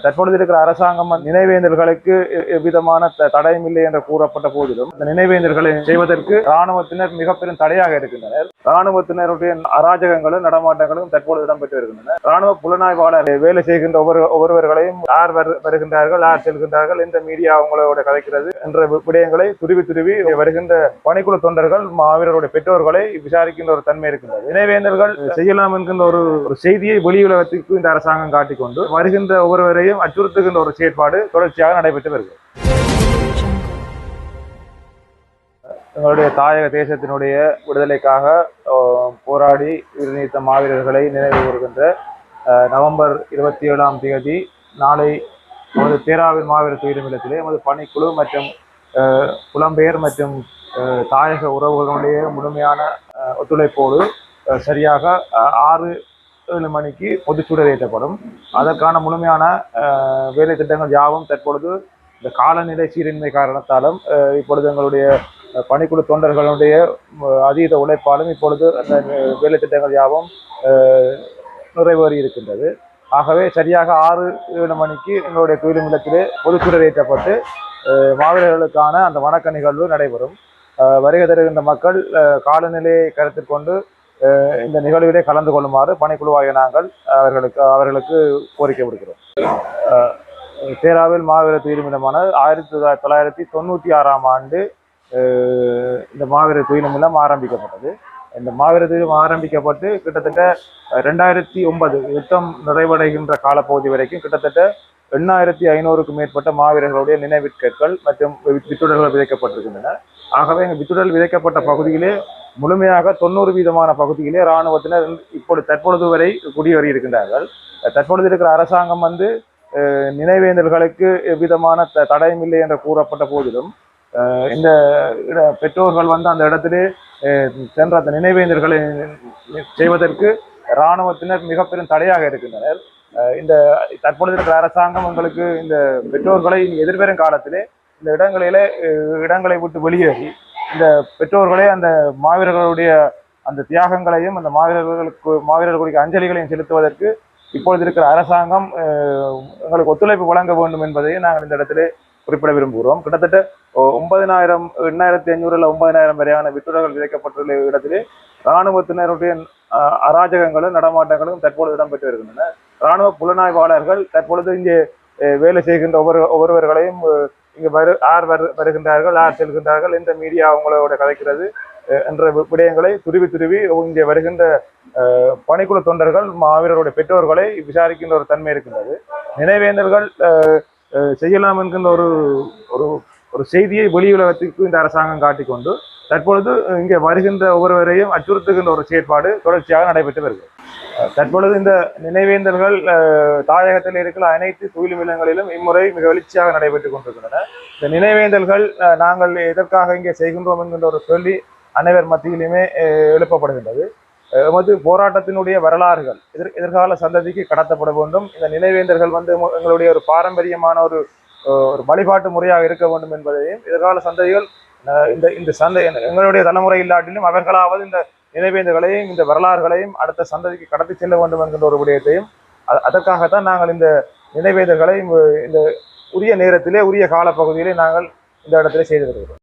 தற்பொழுது இருக்கிற அரசாங்கம் நினைவேந்தல்களுக்கு எ- எவ்விதமான த- இல்லை என்று கூறப்பட்ட போதிலும் இந்த நினைவேந்தல்களை செய்வதற்கு இராணுவத்தினர் மிக பெரும் தடையாக இருக்கின்றனர். இராணுவத்தினருடைய அராஜகங்களும் நடமாட்டங்களும் தற்பொழுது இடம்பெற்று வருகின்றன இராணுவ புலனாய்வாளர் வேலை செய்கின்ற ஒவ்வொரு ஒவ்வொருவர்களையும் யார் வரு- வருகின்றார்கள் யார் செல்கின்றார்கள் எந்த மீடியா அவங்களோட கதைக்கிறது என்ற வி- விடயங்களை துருவி துருவி வருகின்ற பணிக்குழு தொண்டர்கள் மாவீரருடைய பெற்றோர்களை விசாரிக்கின்ற ஒரு தன்மை இருக்கின்றது. இணைவேந்தர்கள் செய்யலாம் என்கின்ற ஒரு ஒரு செய்தியை வெளி உலகத்திற்கு இந்த அரசாங்கம் காட்டிக்கொண்டு வருகின்ற ஒவ்வொருவரையும் அச்சுறுத்துகின்ற ஒரு செயற்பாடு தொடர்ச்சியாக நடைபெற்று வருகிறது. எங்களுடைய தாயக தேசத்தினுடைய விடுதலைக்காக போராடி உயிர்நீத்த மாவீரர்களை நினைவு கூறுகின்ற அஹ், நவம்பர் இருபத்தி ஏழாம் தேதி நாளை நமது பேராவின் மாவீரர் துயிலுமில்லத்திலே நமது பணிக்குழு மற்றும் புலம்பெயர் மற்றும் தாயக உறவுகளுடைய முழுமையான ஒத்துழைப்போடு சரியாக ஆறு ஏழு மணிக்கு பொதுச்சூடல் ஏற்றப்படும். அதற்கான முழுமையான வேலை திட்டங்கள் யாவும் தற்பொழுது இந்த காலநிலை சீரின்மை காரணத்தாலும் இப்பொழுது எங்களுடைய பணிக்குழு தொண்டர்களுடைய அதீத உழைப்பாலும் இப்பொழுது அந்த வேலை திட்டங்கள் யாவும் நிறைவேறி இருக்கின்றது ஆகவே சரியாக ஆறு ஏழு மணிக்கு எங்களுடைய தொழில் இல்லத்திலே பொதுச்சுடர் ஏற்றப்பட்டு மாவீரர்களுக்கான அந்த வணக்க நிகழ்வு நடைபெறும் வருகை தருகின்ற மக்கள் காலநிலையை கருத்தில் கொண்டு இந்த நிகழ்விலே கலந்து கொள்ளுமாறு பணிக்குழுவாகிய நாங்கள் அவர்களுக்கு அவர்களுக்கு கோரிக்கை விடுக்கிறோம். சேராவில் தேராவில் மாவீர துயிலுமிடமான ஆயிரத்தி தொள்ளாயிரத்தி தொண்ணூற்றி ஆறாம் ஆண்டு இந்த மாவீர துயிலுமில்லம் ஆரம்பிக்கப்பட்டது. இந்த மாவீர ஆரம்பிக்கப்பட்டு கிட்டத்தட்ட ரெண்டாயிரத்தி ஒன்பது யுத்தம் நிறைவடைகின்ற காலப்பகுதி வரைக்கும் கிட்டத்தட்ட எண்ணாயிரத்தி ஐநூறுக்கும் மேற்பட்ட மாவீரர்களுடைய நினைவிற்கற்கள் மற்றும் வித்துடல்கள் வித்துடர்கள் விதைக்கப்பட்டிருக்கின்றன. ஆகவே எங்கள் வித்துடல் விதைக்கப்பட்ட பகுதியிலே முழுமையாக தொண்ணூறு வீதமான பகுதியிலே இராணுவத்தினர் இப்பொழுது தற்பொழுது வரை குடியேறி இருக்கின்றார்கள் தற்பொழுது இருக்கிற அரசாங்கம் வந்து நினைவேந்தல்களுக்கு எவ்விதமான த- தடையும் இல்லை என்று கூறப்பட்ட போதிலும் இந்த இட- பெற்றோர்கள் வந்து அந்த இடத்திலே சென்ற அந்த நினைவேந்தர்களை செய்வதற்கு இராணுவத்தினர் மிக பெரும் தடையாக இருக்கின்றனர். இந்த தற்பொழுது இருக்கிற அரசாங்கம் உங்களுக்கு இந்த பெற்றோர்களை எதிர்வரும் காலத்திலே இந்த இடங்களிலே இடங்களை விட்டு வெளியேறி இந்த பெற்றோர்களே அந்த மாவீரர்களுடைய அந்த தியாகங்களையும் அந்த மாவீரர்களுக்கு மாவீரர்களுடைய அஞ்சலிகளையும் செலுத்துவதற்கு இப்பொழுது இருக்கிற அரசாங்கம் எங்களுக்கு ஒத்துழைப்பு வழங்க வேண்டும் என்பதையும் நாங்கள் இந்த இடத்திலே குறிப்பிட விரும்புகிறோம். கிட்டத்தட்ட ஒன்பதினாயிரம் எண்ணாயிரத்தி ஐநூறுல ஒன்பதினாயிரம் வரையான வித்துடர்கள் விதைக்கப்பட்டுள்ள இடத்திலே இராணுவத்தினருடைய அராஜகங்களும் நடமாட்டங்களும் தற்பொழுது இடம்பெற்று வருகின்றன. இராணுவ புலனாய்வாளர்கள் தற்பொழுது இங்கே வேலை செய்கின்ற ஒவ்வொரு ஒவ்வொருவர்களையும் இங்கு வரு யார் வரு வருகின்றார்கள் யார் செல்கின்றார்கள் எந்த மீடியா அவங்களோட கதைக்கிறது என்ற வி- விடயங்களை துருவி துருவி இங்கே வருகின்ற பணிக்குழு தொண்டர்கள் மாவீரருடைய பெற்றோர்களை விசாரிக்கின்ற ஒரு தன்மை இருக்கின்றது. நினைவேந்தர்கள் செய்யலாம் என்கின்ற ஒரு ஒரு ஒரு செய்தியை வெளி உலகத்திற்கு இந்த அரசாங்கம் காட்டிக்கொண்டு தற்பொழுது இங்கே வருகின்ற ஒவ்வொருவரையும் அச்சுறுத்துகின்ற ஒரு செயற்பாடு தொடர்ச்சியாக நடைபெற்று வருகிறது. தற்பொழுது இந்த நினைவேந்தல்கள் தாயகத்தில் இருக்கிற அனைத்து தொழில் நிலங்களிலும் இம்முறை மிக வெளிச்சியாக நடைபெற்றுக் கொண்டிருக்கின்றன. இந்த நினைவேந்தல்கள் நாங்கள் எதற்காக இங்கே செய்கின்றோம் என்கின்ற ஒரு கேள்வி அனைவர் மத்தியிலுமே எழுப்பப்படுகின்றது. எமது போராட்டத்தினுடைய வரலாறுகள் எதிர் எதிர்கால சந்ததிக்கு கடத்தப்பட வேண்டும். இந்த நினைவேந்தர்கள் வந்து எங்களுடைய ஒரு பாரம்பரியமான ஒரு ஒரு வழிபாட்டு முறையாக இருக்க வேண்டும் என்பதையும் எதிர்கால சந்ததிகள் இந்த இந்த சந்தை எங்களுடைய தலைமுறை இல்லாட்டிலும் அவர்களாவது இந்த நினைவேந்தர்களையும் இந்த வரலாறுகளையும் அடுத்த சந்ததிக்கு கடத்தி செல்ல வேண்டும் என்கின்ற ஒரு விடயத்தையும் அதற்காகத்தான் நாங்கள் இந்த நினைவேந்தர்களை இந்த உரிய நேரத்திலே உரிய காலப்பகுதியிலே நாங்கள் இந்த இடத்திலே செய்து வருகிறோம்.